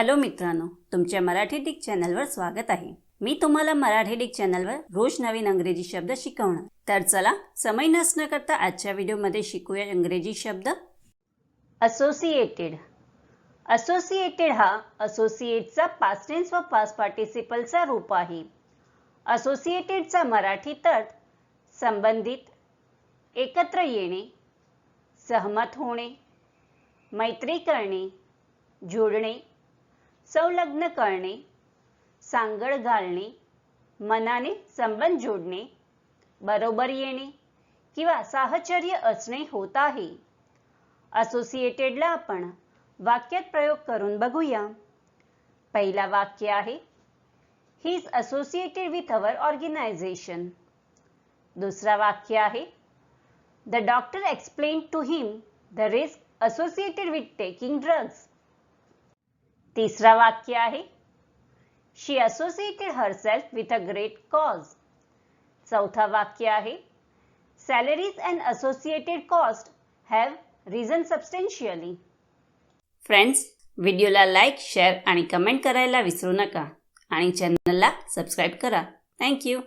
Hello मित्रांनो तुमच्या Marathi Dick चॅनलवर स्वागत आहे. मी तुम्हाला मराठी डिक चॅनलवर रोज नवीन अंग्रेजी शब्द शिकवणार. तर चला समय नसणं करता आजच्या व्हिडिओमध्ये शिकूया इंग्रजी शब्द. असोसिएटेड असोसिएटेड हा असोसिएटचा पास टेन्स व पास्ट पार्टिसिपलचा रूप आहे. असोसिएटेडचा मराठी अर्थ संबंधित एकत्र येणे सहमत होणे मैत्री करणे जोडणे संलग्न करणे सांगड घालणे मनाने संबंध जोडणे बरोबर येणे किंवा साहचर्य असणे होत आहे. असोसिएटेडला आपण वाक्यात प्रयोग करून बघूया. पहिला वाक्य आहे he is associated with our organization दुसरा वाक्य आहे the doctor explain to him the risk associated with taking drugs तिसरा वाक्य आहे. She associated herself with a great cause चौथा वाक्य आहे. Salaries and associated cost have risen substantially friends व्हिडिओला लाईक शेअर आणि कमेंट करायला विसरू नका. आणि चॅनलला सबस्क्राईब करा. थँक्यू